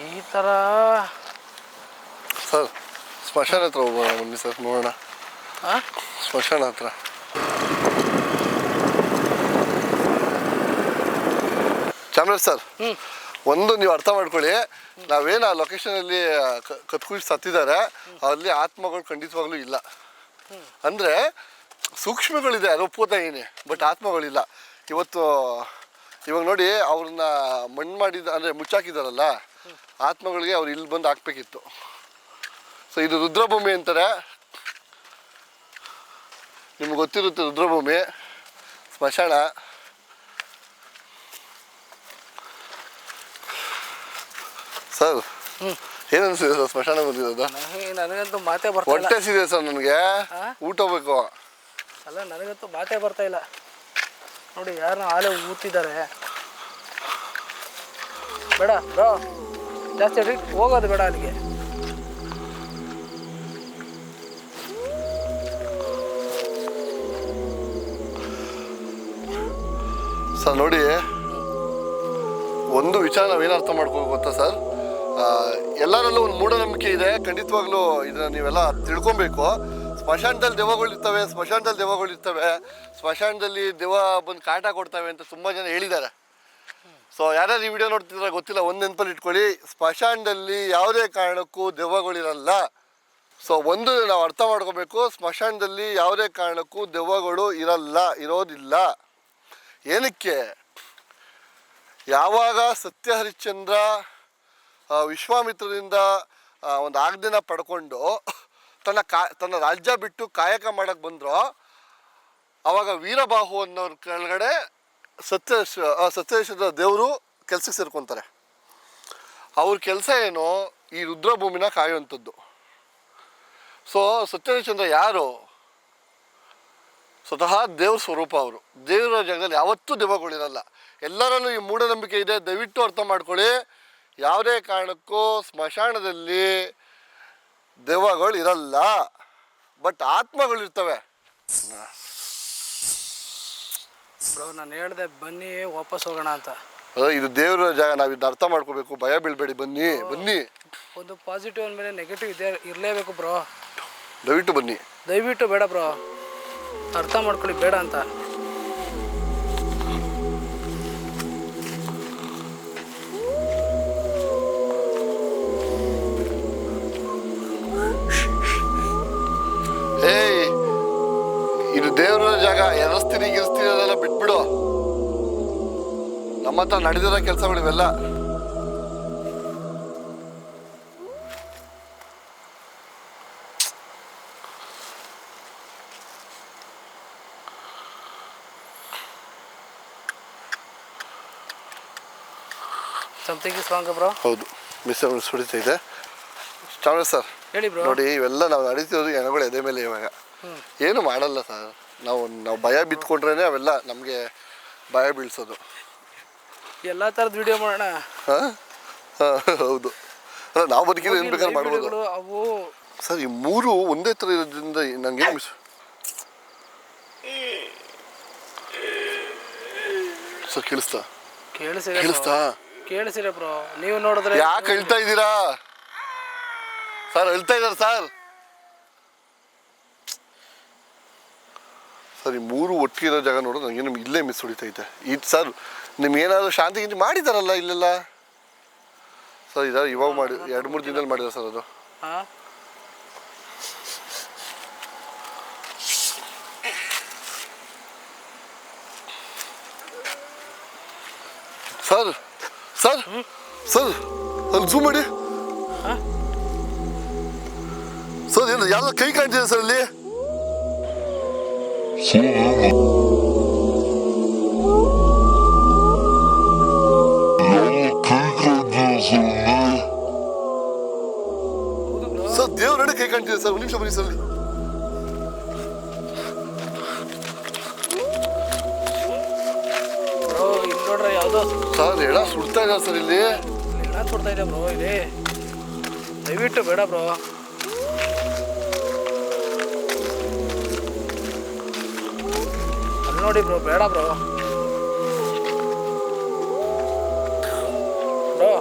ಈ ಥರ ಸರ್ ಸ್ಮಶಾನ ಹತ್ರ ಹೋಗೋಣ ಬನ್ನಿ ಸರ್ ನೋಡೋಣ. ಹಾಂ ಸ್ಮಶಾನ ಹತ್ರ. ಚಾಮರಾಜ್ ಸರ್ ಹ್ಞೂ ಒಂದು ನೀವು ಅರ್ಥ ಮಾಡ್ಕೊಳ್ಳಿ. ನಾವೇನು ಆ ಲೊಕೇಶನಲ್ಲಿ ಕತ್ಕುಜ್ ಸತ್ತಿದ್ದಾರೆ, ಅಲ್ಲಿ ಆತ್ಮಗಳು ಖಂಡಿತವಾಗ್ಲೂ ಇಲ್ಲ. ಅಂದರೆ ಸೂಕ್ಷ್ಮಗಳಿದೆ ಅದು ಒಪ್ಕೋತಾ ಏನೇ ಬಟ್ ಆತ್ಮಗಳಿಲ್ಲ. ಇವತ್ತು, ಇವಾಗ ನೋಡಿ, ಅವ್ರನ್ನ ಮಣ್ಣು ಮಾಡಿದ, ಅಂದರೆ ಮುಚ್ಚಾಕಿದಾರಲ್ಲ, ಆತ್ಮಗಳಿಗೆ ಅವ್ರು ಇಲ್ಲಿ ಬಂದು ಹಾಕ್ಬೇಕಿತ್ತು. ಸೊ ಇದು ರುದ್ರಭೂಮಿ ಅಂತಾರೆ. ನಿಮ್ಗೆ ಗೊತ್ತಿರುತ್ತೆ ರುದ್ರಭೂಮಿ, ಸ್ಮಶಾನ. ಸರ್ ಏನನ್ಸಿದೆ ಸರ್ ಸ್ಮಶಾನ ಬಂದಿರೋದು? ನನಗೆ ನನಗಂತೂ ಮಾತೇ ಬರ್ತಾ ಇಲ್ಲ. ಹೊಟ್ಟೆ ಸಿದೆ ಸರ್ ನನಗೆ. ಊಟ ಬೇಕು. ಅಲ್ಲ ನನಗಂತೂ ಮಾತೇ ಬರ್ತಾ ಇಲ್ಲ. ನೋಡಿ ಯಾರನ್ನ ಆಲೆ ಊತಿದ್ದಾರೆ. ಬೇಡ ಬ್ರೋ ಜಾಸ್ತಿ ರಿ ಹೋಗೋದು ಬೇಡ ಅಲ್ಲಿಗೆ. ಸರ್ ನೋಡಿ ಒಂದು ವಿಚಾರ ನಾವೇನು ಅರ್ಥ ಮಾಡ್ಕೋಬೇಕು ಗೊತ್ತಾ ಸರ್? ಎಲ್ಲರಲ್ಲೂ ಒಂದು ಮೂಢನಂಬಿಕೆ ಇದೆ. ಖಂಡಿತವಾಗ್ಲೂ ಇದನ್ನ ನೀವೆಲ್ಲ ತಿಳ್ಕೊಬೇಕು. ಸ್ಮಶಾನದಲ್ಲಿ ದೆವ್ವಗಳಿರ್ತವೆ ಸ್ಮಶಾನದಲ್ಲಿ ದೆವ್ವಗಳಿರ್ತವೆ ಸ್ಮಶಾನದಲ್ಲಿ ದೆವ್ವ ಬಂದು ಕಾಟ ಕೊಡ್ತವೆ ಅಂತ ತುಂಬ ಜನ ಹೇಳಿದ್ದಾರೆ. ಸೊ ಯಾರ್ಯಾರು ಈ ವಿಡಿಯೋ ನೋಡ್ತಿದ್ರೆ ಗೊತ್ತಿಲ್ಲ, ಒಂದು ನೆನಪಲ್ಲಿ ಇಟ್ಕೊಳ್ಳಿ. ಸ್ಮಶಾನದಲ್ಲಿ ಯಾವುದೇ ಕಾರಣಕ್ಕೂ ದೆವ್ವಗಳಿರಲ್ಲ. ಸೊ ಒಂದು ನಾವು ಅರ್ಥ ಮಾಡ್ಕೋಬೇಕು, ಸ್ಮಶಾನದಲ್ಲಿ ಯಾವುದೇ ಕಾರಣಕ್ಕೂ ದೆವ್ವಗಳು ಇರಲ್ಲ, ಇರೋದಿಲ್ಲ. ಏನಕ್ಕೆ? ಯಾವಾಗ ಸತ್ಯ ಹರಿಶ್ಚಂದ್ರ ವಿಶ್ವಾಮಿತ್ರರಿಂದ ಒಂದು ಆಜ್ಞೆನ ಪಡ್ಕೊಂಡು ತನ್ನ ಕಾ, ತನ್ನ ರಾಜ್ಯ ಬಿಟ್ಟು ಕಾಯಕ ಮಾಡಕ್ಕೆ ಬಂದ್ರು, ಅವಾಗ ವೀರಬಾಹು ಅನ್ನೋರ ಕೆಳಗಡೆ ಸತ್ಯ ಸತ್ಯೇಶ್ವರ ದೇವರು ಕೆಲಸಕ್ಕೆ ಸೇರ್ಕೊತಾರೆ. ಅವ್ರ ಕೆಲಸ ಏನು? ಈ ರುದ್ರಭೂಮಿನ ಕಾಯುವಂಥದ್ದು. ಸೊ ಸತ್ಯನಚಂದ್ರ ಯಾರು? ಸ್ವತಃ ದೇವ್ರ ಸ್ವರೂಪ ಅವರು. ದೇವರ ಜಾಗದಲ್ಲಿ ಯಾವತ್ತೂ ದೆವ್ವಗಳಿರಲ್ಲ. ಎಲ್ಲರಲ್ಲೂ ಈ ಮೂಢನಂಬಿಕೆ ಇದೆ. ದಯವಿಟ್ಟು ಅರ್ಥ ಮಾಡ್ಕೊಳ್ಳಿ. ಯಾವುದೇ ಕಾರಣಕ್ಕೂ ಸ್ಮಶಾನದಲ್ಲಿ ದೆವ್ವಗಳು ಇರಲ್ಲ ಬಟ್ ಆತ್ಮಗಳಿರ್ತವೆ. ಬ್ರೋ ನಾನು ಹೇಳ್ದೆ ಬನ್ನಿ ವಾಪಸ್ ಹೋಗೋಣ ಅಂತ. ಅದೇ ಇದು ದೇವರ ಜಾಗ ನಾವು ಇದನ್ನ ಅರ್ಥ ಮಾಡ್ಕೋಬೇಕು. ಭಯ ಬೀಳ್ಬೇಡಿ ಬನ್ನಿ ಬನ್ನಿ. ಒಂದು ಪಾಸಿಟಿವ್ ಅಂದಮೇಲೆ ನೆಗೆಟಿವ್ ಇದೆ ಇರಲೇಬೇಕು ಬ್ರೋ. ದಯವಿಟ್ಟು ಬನ್ನಿ. ದಯವಿಟ್ಟು ಬೇಡ ಬ್ರೋ. ಅರ್ಥ ಮಾಡ್ಕೊಳ್ಳಿ ಬೇಡ ಅಂತ. ಜಾಗ ಎರಸ್ತೀನಿ ಗಿರ್ಸ್ತೀನಿ ಅದೆಲ್ಲ ಬಿಟ್ಬಿಡು. ನಮ್ಮ ಹತ್ರ ನಡೆದಿರೋ ಕೆಲಸಗಳು ಮಾಡಿವೆಲ್ಲ ಸಮಥಿಂಗ್ ಇಸ್ ರಾಂಗ್ ಬ್ರೋ ಹೌದು ಮಿಸ್ ಸುಡಿತಾ ಇದೆ. ಚಾಮರಾಜ್ ಸರ್ ಹೇಳಿ ಬ್ರೋ ನೋಡಿ ಇವೆಲ್ಲ ನಾವು ನಡೀತಿರೋದು ಎಣಗಳು ಎದೆ ಮೇಲೆ ಇವಾಗ. ಏನು ಮಾಡಲ್ಲ ಸರ್. ನಾವು ನಾವು ಭಯ ಬಿತ್ಕೊಂಡ್ರೇನೆ ಅವೆಲ್ಲ ನಮಗೆ ಭಯ ಬೀಳ್ಸೋದು. ಎಲ್ಲ ಥರದ ವಿಡಿಯೋ ಮಾಡೋಣ? ಹಾಂ? ಹೌದು. ಅಲ್ಲ ನಾವು ಬದುಕಿದ್ರೆ ಏನು ಬೇಕಾದ್ರೆ ಮಾಡ್ಬೋದು. ಅವು ಸರ್ ಈ ಮೂರು ಒಂದೇ ಥರ ಇರೋದ್ರಿಂದ ನನಗೆ ಮಿಸ್ ಸರ್ ಕೇಳಿಸ್ತಾ? ಕೇಳಿಸಿದೆ ಕೇಳಿಸ್ತಾ? ಕೇಳಿಸಿರ ಬ್ರೋ. ನೀವು ನೋಡಿದ್ರೆ ಯಾಕೆ ಹೇಳ್ತಾ ಇದ್ದೀರಾ? ಸರ್ ಹೇಳ್ತಾ ಇದ್ದಾರೆ ಸರ್. ಸರ್ ಈ ಮೂರು ಒಟ್ಟಿಗಿರೋ ಜಾಗ ನೋಡೋದು ನನಗೆ ನಿಮ್ಗೆ ಇಲ್ಲೇ ಮಿಸ್ ಹೊಡಿತೈತೆ. ಇದು ಸರ್ ನಿಮ್ಗೆ ಏನಾದರೂ ಶಾಂತಿ ಗಿಂತಿ ಮಾಡಿದಾರಲ್ಲ ಇಲ್ಲೆಲ್ಲ? ಸರ್ ಇದಾರೆ ಇವಾಗ ಮಾಡಿ ಎರಡು ಮೂರು ದಿನದಲ್ಲಿ ಮಾಡಿದಾರೆ ಸರ್ ಅದು. ಸರ್ ಸರ್ ಸರ್ ಅಲ್ಲಿ ಝೂಮ್ ಮಾಡಿ. ಹಾಂ? ಸರ್ ಏನು ಯಾವ್ದೋ ಕೈ ಕಾಣ್ತಿದೆ ಸರ್ ಅಲ್ಲಿ ಸೊ ಏನು ಯಾವ ಕೈ ಕಾಣ್ತಿದೆ ಸರ್ ಇಲ್ಲಿ ಹೌದು ಬ್ರೋ ಸರ್ ದೇವ್ರ ನಡೆ ಕೈ ಕಾಣ್ತಿದೆ ಸರ್. ಒಂದು ನಿಮಿಷ ಬನ್ನಿ ಸರ್. ನೋಡ್ರೆ ಯಾವುದೋ. ಸರ್ ಎಡ ಸುಡ್ತಾ ಸರ್ ಇಲ್ಲಿ. ಹೆಣ ಕೊಡ್ತಾ ಇದೆ ಬ್ರೋ ಇಲ್ಲಿ. ದಯವಿಟ್ಟು ಬೇಡ ಬ್ರೋ. ನೋಡಿ ಬ್ರೋ ಬೇಡ ಬ್ರೋ ಬ್ರೋ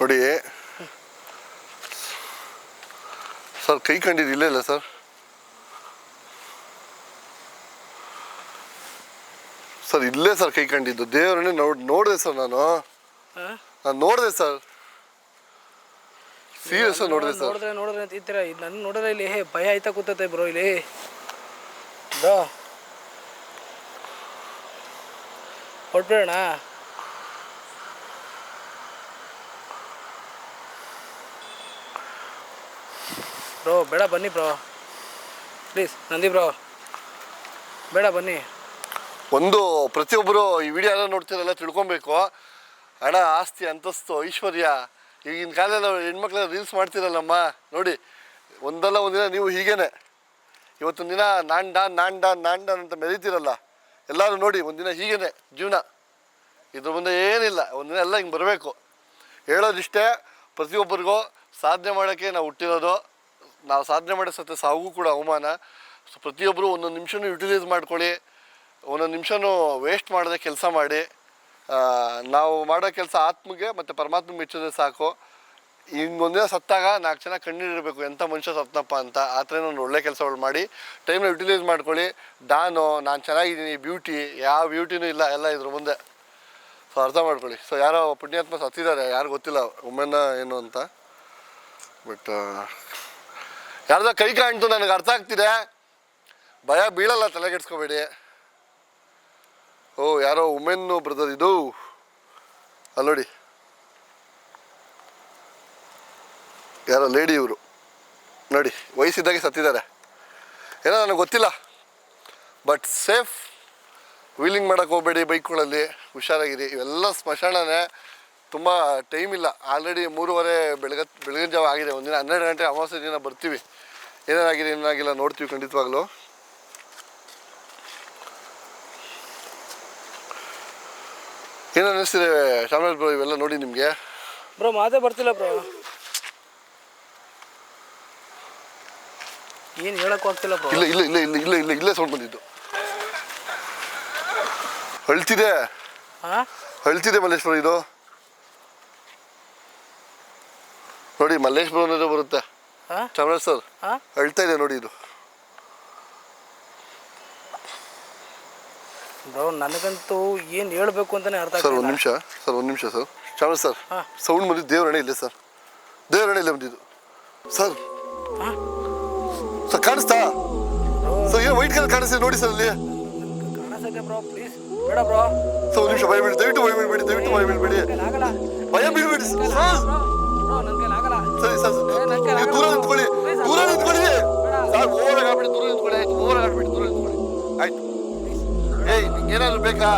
ನೋಡಿ. ಸರ್ ಕೈ ಕಂಡಿದ್ದು ಇಲ್ಲೇ ಇಲ್ಲ ಸರ್? ಸರ್ ಇಲ್ಲೇ ಸರ್ ಕೈ ಕಂಡಿದ್ದು. ದೇವರನ್ನೇ ನೋಡ್ ನೋಡಿದೆ ಸರ್ ನಾನು. ನಾನು ನೋಡಿದೆ ಸರ್. ಸೀರಿಯಸ್ ನೋಡಿದೆ ಸರ್. ನೋಡಿದ್ರೆ ನೋಡಿದ್ರೆ ಅಂತ ಇದು ನನ್ನ ನೋಡಿದ್ರೆ ಇಲ್ಲಿ ಹೇ ಭಯ ಆಯ್ತಾ ಕೂತತೆ ಬ್ರೋ ಇಲ್ಲಿ. ಕೊಟ್ಬಿಡೋಣ ಬ್ರೋ ಬೇಡ ಬನ್ನಿ ಬ್ರೋ. Please Nandi bro. ಬೇಡ ಬನ್ನಿ. ಒಂದು ಪ್ರತಿಯೊಬ್ಬರು ಈ ವಿಡಿಯೋ ಎಲ್ಲ ನೋಡ್ತಿರಲ್ಲ ತಿಳ್ಕೊಬೇಕು. ಹಣ, ಆಸ್ತಿ, ಅಂತಸ್ತು, ಐಶ್ವರ್ಯ, ಈಗಿನ ಕಾಲದಲ್ಲಿ ಹೆಣ್ಮಕ್ಳೆಲ್ಲ ರೀಲ್ಸ್ ಮಾಡ್ತಿರಲ್ಲಮ್ಮ. ನೋಡಿ, ಒಂದಲ್ಲ ಒಂದಿನ ನೀವು ಹೀಗೇನೆ. ಇವತ್ತೊಂದು ದಿನ ನಾನ್ ಡಾನ್, ನಾನ್ ಅಂತ ಮೆರೀತಿರಲ್ಲ. ಎಲ್ಲರೂ ನೋಡಿ, ಒಂದಿನ ಹೀಗೇನೆ, ಜೀವನ. ಇದ್ರ ಮುಂದೆ ಏನಿಲ್ಲ, ಒಂದಿನ ಎಲ್ಲ ಹಿಂಗೆ ಬರಬೇಕು. ಹೇಳೋದಿಷ್ಟೇ, ಪ್ರತಿಯೊಬ್ಬರಿಗೂ ಸಾಧನೆ ಮಾಡೋಕ್ಕೆ ನಾವು ಹುಟ್ಟಿರೋದು, ನಾವು ಸಾಧನೆ ಮಾಡೋ ಸತ್ಯ ಸಾವು ಕೂಡ ಅವಮಾನ. ಸೊ ಪ್ರತಿಯೊಬ್ಬರು ಒಂದೊಂದು ನಿಮಿಷನೂ ಯುಟಿಲೈಸ್ ಮಾಡ್ಕೊಳ್ಳಿ. ಒಂದೊಂದು ನಿಮಿಷನೂ ವೇಸ್ಟ್ ಮಾಡದೆ ಕೆಲಸ ಮಾಡಿ ನಾವು ಮಾಡೋ ಕೆಲಸ ಆತ್ಮಗೆ ಮತ್ತು ಪರಮಾತ್ಮ ಮೆಚ್ಚಿದ್ರೆ ಸಾಕು. ಹಿಂಗೊಂದಿನ ಸತ್ತಾಗ ನಾಲ್ಕು ಜನ ಕಣ್ಣೀರಿರಬೇಕು ಎಂಥ ಮನುಷ್ಯ ಸತ್ತಪ್ಪ ಅಂತ. ಆ ಥರ ಒಂದು ಒಳ್ಳೆ ಕೆಲಸಗಳು ಮಾಡಿ ಟೈಮ್ನ ಯುಟಿಲೈಸ್ ಮಾಡ್ಕೊಳ್ಳಿ. ದಾನು, ನಾನು ಚೆನ್ನಾಗಿದ್ದೀನಿ ಬ್ಯೂಟಿ ಯಾವ ಬ್ಯೂಟಿನೂ ಇಲ್ಲ, ಎಲ್ಲ ಇದ್ರ ಮುಂದೆ. ಸೊ ಅರ್ಥ ಮಾಡ್ಕೊಳ್ಳಿ. ಸೊ ಯಾರೋ ಪುಣ್ಯಾತ್ಮ ಸತ್ತಿದ್ದಾರೆ, ಯಾರು ಗೊತ್ತಿಲ್ಲ ಒಮ್ಮೆನ ಏನು ಅಂತ. ಬಟ್ ಯಾರ್ದೋ ಕೈ ಕಾಣ್ತು, ನನಗೆ ಅರ್ಥ ಆಗ್ತಿದೆ. ಭಯ ಬೀಳಲ್ಲ, ತಲೆಗೆಡ್ಸ್ಕೊಬೇಡಿ. ಓ, ಯಾರೋ ಉಮೆನ್ನು ಬ್ರದರ್ ಇದು? ಅಲ್ಲಿ ನೋಡಿ. ಯಾರೋ ಲೇಡಿ ಇವರು. ನೋಡಿ, ವಯಸ್ಸಿದ್ದಾಗೆ ಸತ್ತಿದ್ದಾರೆ. ಏನೋ ನನಗೆ ಗೊತ್ತಿಲ್ಲ. ಬಟ್ ಸೇಫ್ ವೀಲಿಂಗ್ ಮಾಡೋಕೆ ಹೋಗಬೇಡಿ ಬೈಕ್ಗಳಲ್ಲಿ. ಹುಷಾರಾಗಿರಿ. ಇವೆಲ್ಲ ಸ್ಮಶಾನನೇ. ತುಂಬ ಟೈಮ್ ಇಲ್ಲ. ಆಲ್ರೆಡಿ ಮೂರುವರೆ ಬೆಳಗ್ಗೆ ಬೆಳಗಿನ ಜಾವ ಆಗಿದೆ. ಒಂದಿನ ಹನ್ನೆರಡು ಗಂಟೆ ಅಮಾವಾಸ್ಯ ದಿನ ಬರ್ತೀವಿ. ಏನೇನಾಗಿದೆ ಏನಾಗಿಲ್ಲ ನೋಡ್ತೀವಿ ಖಂಡಿತವಾಗ್ಲೂ. ಏನು ಅನ್ನಿಸ್ತಿದೆ ಚಾಮರಾಜ್ ಬ್ರೋ ಇವೆಲ್ಲ ನೋಡಿ ನಿಮಗೆ. ಬ್ರೋ ಮಾತೇ ಬರ್ತಿಲ್ಲ ಬ್ರೋ. ಏನು ಹೇಳಕ್ಕೂ ಆಗ್ತಿಲ್ಲ ಬ್ರೋ. ಇಲ್ಲ ಇಲ್ಲ ಇಲ್ಲ ಇಲ್ಲ ಇಲ್ಲ ಇಲ್ಲ ಇಲ್ಲೇ ಸೌಂಡ್ ಬಂದಿದ್ದು. ಅಳ್ತಿದೆ. ಹಾಂ? ಅಳ್ತಿದೆ ಮಲ್ಲೇಶ್ವರ ಇದು. ನೋಡಿ ಮಲ್ಲೇಶ್ವರ ಅನ್ನೋದು ಬರುತ್ತೆ. ಹಾಂ? ಚಾಮರಾಜ್ ಸರ್ ಹಾಂ? ಅಳ್ತಾ ಇದೆ ನೋಡಿ ಇದು. ಬ್ರೋ ನನಗಂತೂ ಏನು ಹೇಳಬೇಕು ಅಂತಲೇ ಅರ್ಥ ಸರ್ ಒಂದು ಆಗ್ತಿಲ್ಲ ನಿಮಿಷ ಸರ್ ಒಂದು ನಿಮಿಷ ಸರ್. ಚಾಮರಾಜ್ ಸರ್ ಹಾ. ಸೌಂಡ್ ಬಂದಿದ್ದು ದೇವರಣೆ ಇಲ್ಲ ಸರ್. ದೇವರಣೆ ಇಲ್ಲ ಬಂದಿದ್ದು ಸರ್. ಹಾಂ? ಸರ್ ಕಾಣಿಸ್ತಾ? ಸರ್ ಏನು ವೈಟ್ ಕಲರ್ ಕಾಣಿಸ್ತಿದೆ ನೋಡಿ ಸರ್ ಅಲ್ಲಿ. ಕಾಣಿಸಕ್ಕೆ ಬ್ರೋ ಪ್ಲೀಸ್ ಬೇಡ ಬ್ರೋ. ಸರ್ ಒಂದು ನಿಮಿಷ ಭಯ ಬಿಡಿ ದಯವಿಟ್ಟು ಭಯ ಬಿಡಿ ದಯವಿಟ್ಟು ಭಯ ಬಿಡಿ ಆಗಲ್ಲ ಭಯ ಬಿಡಿ ಸರ್. ಬ್ರೋ ನನ್ನ ಕೈಲಿ ಆಗಲ್ಲ ಸರಿ ಸರ್ ನೀವು ದೂರ ಆಗಲ್ಲ. ನಿಂತ್ಕೊಳ್ಳಿ ದೂರ ಆಗಲ್ಲ. ನಿಂತ್ಕೊಳ್ಳಿ. ಸರ್ ಓವರ್ ಆಗ್ಬಿಡಿ ದೂರ ನಿಂತ್ಕೊಳ್ಳಿ ಆಯ್ತು ಓವರ್ ಆಗ್ಬಿಡಿ ದೂರ ನಿಂತ್ಕೊಳ್ಳಿ. ಆಯ್ತು. ಏಯ್ ನಿಂಗೆ ಏನಾದ್ರು ಬೇಕಾ?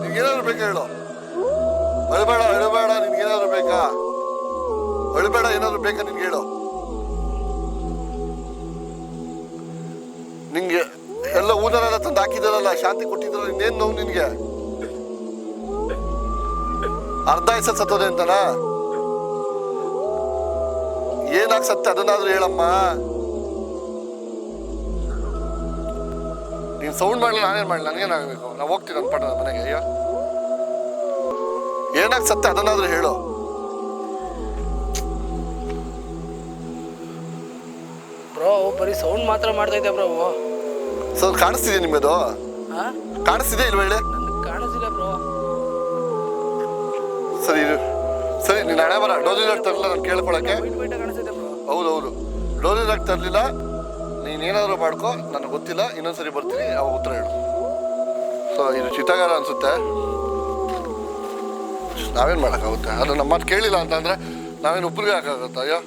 ನಿನ್ಗೇನಾದ್ರು ಏನಾದ್ರು ಬೇಕಾ ಹೇಳು. ಅಳಬೇಡ ಅಳಬೇಡ, ನಿನ್ಗೇನಾದ್ರು ಬೇಕಾ? ಅಳಬೇಡ, ಏನಾದ್ರು ಬೇಕಾ ನಿನ್ಗೆ ಹೇಳು. ನಿಂಗೆ ಎಲ್ಲ ಊದರೆಲ್ಲ ತಂದು ಹಾಕಿದಾರಲ್ಲ ಶಾಂತಿ ಕೊಟ್ಟಿದ್ರಲ್ಲ ಇನ್ನೇನು ನೋವು ನಿನ್ಗೆ? ಅರ್ಧ ಹೆಸರು ಸತ್ತೋದೆ ಅಂತನಾ? ಏನಾಗ್ ಸತ್ತೆ? ಅದನ್ನಾದ್ರೂ ಹೇಳಮ್ಮ. ನೀನ್ ಸೌಂಡ್ ಮಾಡಲಿ ಮಾಡಲಿಲ್ಲ ಮಾಡಲಿ ನನಗೇನಾಗಬೇಕು? ನಾವು ಹೋಗ್ತೀನಿ ನನ್ನ ಪಟ್ಟಣ ಮನೆಗೆ ಅಯ್ಯೋ. ಏನಾಗ ಸತ್ತೆ ಅದನ್ನಾದ್ರೂ ಹೇಳು. ಬ್ರೋ ಬರೀ ಸೌಂಡ್ ಮಾತ್ರ ಮಾಡ್ತಾ ಇದ್ದೆ ಬ್ರೋ ಸರ್ ಕಾಣಿಸ್ತಿದೆ ನಿಮ್ಮದು ಕಾಣಿಸ್ತಿದೆ ಇಲ್ವ ಹೇಳಿ? ನನಗೆ ಕಾಣಿಸಿಲ್ಲ ಬ್ರೋ. ಸರಿ ಇದು ಸರಿ ನೀನು ಹಣೆ ಬರ. ಡೋಲಿನಾಗ್ ತರಲಿಲ್ಲ ನಾನು ಕೇಳ್ಕೊಳಕ್ಕೆ? ವೈಟ್ ವೈಟ್ ಕಾಣಿಸಿದೆ ಬ್ರೋ. ಹೌದು ಹೌದು ಡೋಲಿನಾಗ್ ತರಲಿಲ್ಲ. ನೀನೇನಾದರೂ ಮಾಡ್ಕೊ ನನಗೆ ಗೊತ್ತಿಲ್ಲ ಇನ್ನೊಂದ್ಸರಿ ಬರ್ತೀನಿ ಅವಾಗ ಉತ್ತರ ಹೇಳು. ಸೊ ಇದು ಚಿತ್ತಾಗಾರ ಅನ್ಸುತ್ತೆ. ನಾವೇನು ಮಾಡೋಕ್ಕಾಗುತ್ತೆ? ಅದು ನಮ್ಮ ಮಾತು ಕೇಳಿಲ್ಲ ಅಂತಂದರೆ ನಾವೇನು ಉಪ್ಪುಗೆ ಹಾಕಾಗುತ್ತಾ ಅಯ್ಯೋ?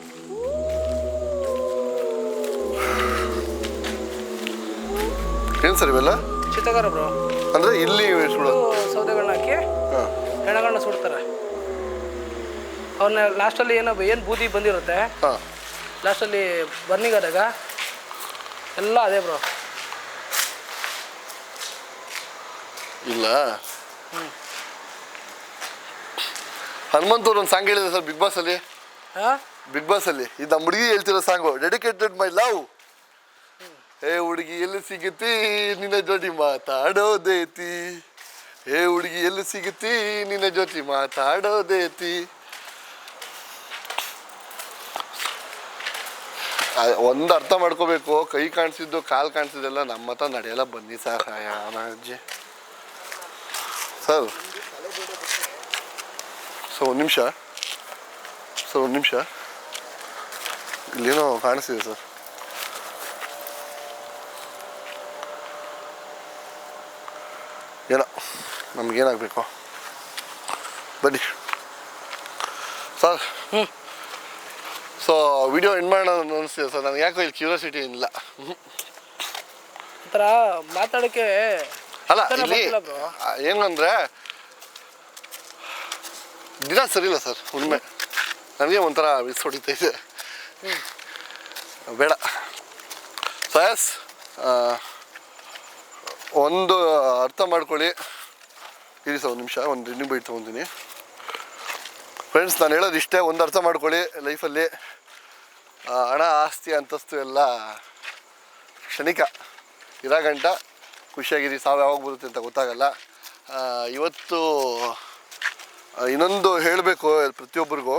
ಏನು ಸರ್ ಇವೆಲ್ಲ? ಚಿತ್ತಾಗಾರ ಬ್ರೋ. ಅಂದರೆ ಇಲ್ಲಿ ಸೌದೆಗಳನ್ನ ಹಾಕಿ ಹೆಣಗಳನ್ನ ಸುಡ್ತಾರೆ. ಅವನ್ನ ಲಾಸ್ಟಲ್ಲಿ ಏನೋ ಏನು ಬೂದಿ ಬಂದಿರುತ್ತೆ ಹಾಂ. ಲಾಸ್ಟಲ್ಲಿ ಬರ್ನಿಗಾದಾಗ ಎಲ್ಲ ಅದೇ ಬ್ರೋ ಇಲ್ಲ. ಹನುಮಂತವ್ರು ಒಂದು ಸಾಂಗ್ ಹೇಳಿದೆ ಸರ್ ಬಿಗ್ ಬಾಸ್ ಅಲ್ಲಿ. ಹಾಂ? ಬಿಗ್ ಬಾಸ್ ಅಲ್ಲಿ. ಇದು ನಮ್ಮ ಹುಡುಗಿ ಹೇಳ್ತಿರೋ ಸಾಂಗು ಡೆಡಿಕೇಟೆಡ್ ಮೈ ಲವ್ ಏ ಹುಡುಗಿ ಎಲ್ಲಿ ಸಿಗುತ್ತೆ? ನಿನ್ನ ಜೋಡಿ ಮಾತಾಡೋದೇತಿ. ಏ ಹುಡುಗಿ ಎಲ್ಲಿ ಸಿಗುತ್ತೆ? ನಿನ್ನ ಜೊತೆ ಮಾತಾಡೋದೇತಿ. ಒಂದು ಅರ್ಥ ಮಾಡ್ಕೋಬೇಕು. ಕೈ ಕಾಣಿಸಿದ್ದು, ಕಾಲು ಕಾಣಿಸಿದ್ದೆಲ್ಲ ನಮ್ಮ ಹತ್ರ ನಡೆಯಲ್ಲ ಬನ್ನಿ ಸರ್. ಅಜ್ಜಿ. ಸರ್. ಸೊ ಒಂದು ನಿಮಿಷ. ಸರ್, ಒಂದು ನಿಮಿಷ. ಇಲ್ಲೇನೋ ಕಾಣಿಸಿದೆ ಸರ್. ಏನೋ, ನಮಗೇನಾಗಬೇಕು? ಬನ್ನಿ. ಸರ್ ಸೊ ವಿಡಿಯೋ ಎಂಡ್ ಮಾಡೋಣ ಅನಿಸ್ತಿದೆ ಸರ್ ನನಗೆ ಯಾಕೋ ಇಲ್ಲಿ ಕ್ಯೂರಿಯಾಸಿಟಿ ಇಲ್ಲ. ಒಂಥರ ಮಾತಾಡೋಕ್ಕೆ ಅಲ್ಲ ಇಲ್ಲಿ ಏನಂದರೆ ದಿನ ಸರಿಯಿಲ್ಲ ಸರ್ ಉಣ್ಮೆ. ನನಗೆ ಒಂಥರ ಮಿಸ್ ಹೊಡಿತಾ ಇದೆ. ಬೇಡ. ಸೊ ಎಸ್ ಒಂದು ಅರ್ಥ ಮಾಡ್ಕೊಳ್ಳಿ. ಇರಿ ಸರ್ ಒಂದು ನಿಮಿಷ ಒಂದು ಇನ್ನೂ ಬೈಟ್ ತೊಗೊತೀನಿ. ಫ್ರೆಂಡ್ಸ್ ನಾನು ಹೇಳೋದು ಇಷ್ಟೇ ಒಂದು ಅರ್ಥ ಮಾಡ್ಕೊಳ್ಳಿ ಲೈಫಲ್ಲಿ ಹಣ, ಆಸ್ತಿ, ಅಂತಸ್ತು ಎಲ್ಲ ಕ್ಷಣಿಕ. ಇರೋ ಗಂಟ ಖುಷಿಯಾಗಿರಿ. ಸಾವು ಯಾವಾಗ ಬರುತ್ತೆ ಅಂತ ಗೊತ್ತಾಗಲ್ಲ. ಇವತ್ತು ಇನ್ನೊಂದು ಹೇಳಬೇಕು ಪ್ರತಿಯೊಬ್ಬರಿಗೂ.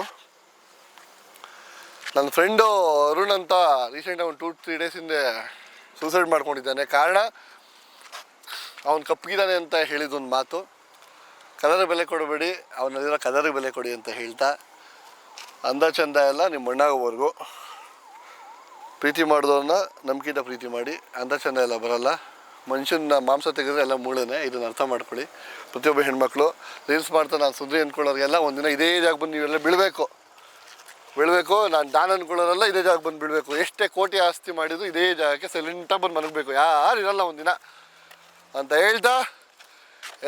ನನ್ನ ಫ್ರೆಂಡು ಅರುಣ್ ಅಂತ ರೀಸೆಂಟಾಗಿ ಒಂದು ಟೂ ತ್ರೀ ಡೇಸ್ ಹಿಂದೆ ಸೂಸೈಡ್ ಮಾಡ್ಕೊಂಡಿದ್ದಾನೆ. ಕಾರಣ, ಅವನು ಕಪ್ಪಗಿದ್ದಾನೆ ಅಂತ ಹೇಳಿದೊಂದು ಮಾತು. ಕಲರ್ ಬೆಲೆ ಕೊಡಬೇಡಿ. ಅವನಲ್ಲಿರೋ ಕಲರ್ ಬೆಲೆ ಕೊಡಿ ಅಂತ ಹೇಳ್ತಾ. ಅಂದ ಚಂದ ಎಲ್ಲ ನಿಮ್ಮ ಮಣ್ಣಾಗೋವರೆಗೂ ಪ್ರೀತಿ ಮಾಡಿದವ್ರನ್ನ ನಂಬಿಕೆಯಿಂದ ಪ್ರೀತಿ ಮಾಡಿ ಅಂಥ ಚಂದ ಎಲ್ಲ ಬರಲ್ಲ. ಮನುಷ್ಯನ ಮಾಂಸ ತೆಗೆದ್ರೆ ಎಲ್ಲ ಮೂಳೆನೇ, ಇದನ್ನು ಅರ್ಥ ಮಾಡ್ಕೊಳ್ಳಿ. ಪ್ರತಿಯೊಬ್ಬ ಹೆಣ್ಮಕ್ಳು, ರೀಲ್ಸ್ ಮಾಡ್ತಾ ನಾನು ಸುದ್ದಿ ಅಂದ್ಕೊಳ್ಳೋರಿಗೆಲ್ಲ ಒಂದಿನ ಇದೇ ಜಾಗ ಬಂದು ನೀವೆಲ್ಲ ಬೀಳಬೇಕು. ಬೀಳಬೇಕು, ನಾನು ನಾನು ಅಂದ್ಕೊಳ್ಳೋರೆಲ್ಲ ಇದೇ ಜಾಗ ಬಂದು ಬೀಳಬೇಕು. ಎಷ್ಟೇ ಕೋಟಿ ಆಸ್ತಿ ಮಾಡಿದ್ರು ಇದೇ ಜಾಗಕ್ಕೆ ಸೈಲೆಂಟಾಗಿ ಬಂದು ಮಲಗಬೇಕು. ಯಾರು ಇರಲ್ಲ ಒಂದಿನ. ಅಂತ ಹೇಳ್ತಾ,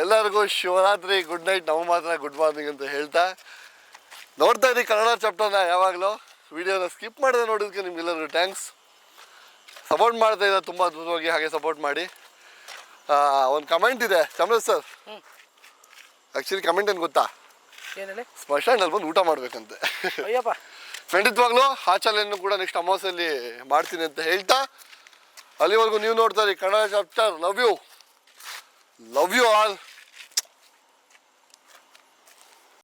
ಎಲ್ಲರಿಗೂ ಶಿವರಾತ್ರಿ ಗುಡ್ ನೈಟ್ ನಾವು ಮಾತ್ರ ಗುಡ್ ಮಾರ್ನಿಂಗ್ ಅಂತ ಹೇಳ್ತಾ, ನೋಡ್ತಾ ಇದ್ದೀನಿ ಕನ್ನಡ ಚಾಪ್ಟರ್ನ ಯಾವಾಗಲೂ. ವಿಡಿಯೋನ ಸ್ಕಿಪ್ ಮಾಡಿದೆ ನೋಡೋದಕ್ಕೆ ನಿಮಗೆಲ್ಲರೂ ಥ್ಯಾಂಕ್ಸ್. ಸಪೋರ್ಟ್ ಮಾಡ್ತಾ ಇದ್ದಾರೆ ತುಂಬ ಅದ್ಭುತವಾಗಿ ಹಾಗೆ ಸಪೋರ್ಟ್ ಮಾಡಿ. ಒಂದು ಕಮೆಂಟ್ ಇದೆ. ಚಮರೇಶ್ ಸರ್? ಆ್ಯಕ್ಚುಲಿ ಕಮೆಂಟ್ ಏನು ಗೊತ್ತಾ? ಸ್ಮಶಾನಲ್ಲಿ ಬಂದು ಊಟ ಮಾಡಬೇಕಂತೆ. ಅಯ್ಯಪ್ಪ. ಖಂಡಿತವಾಗ್ಲೂ ಆ ಚಾಲೆಯನ್ನು ಕೂಡ ನೆಕ್ಸ್ಟ್ ಅಮಾವಾಸ್ಯಲ್ಲಿ ಮಾಡ್ತೀನಿ ಅಂತ ಹೇಳ್ತಾ ಅಲ್ಲಿವರೆಗೂ ನೀವು ನೋಡ್ತಾ ಇರಿ. Kannada chapter love you love you all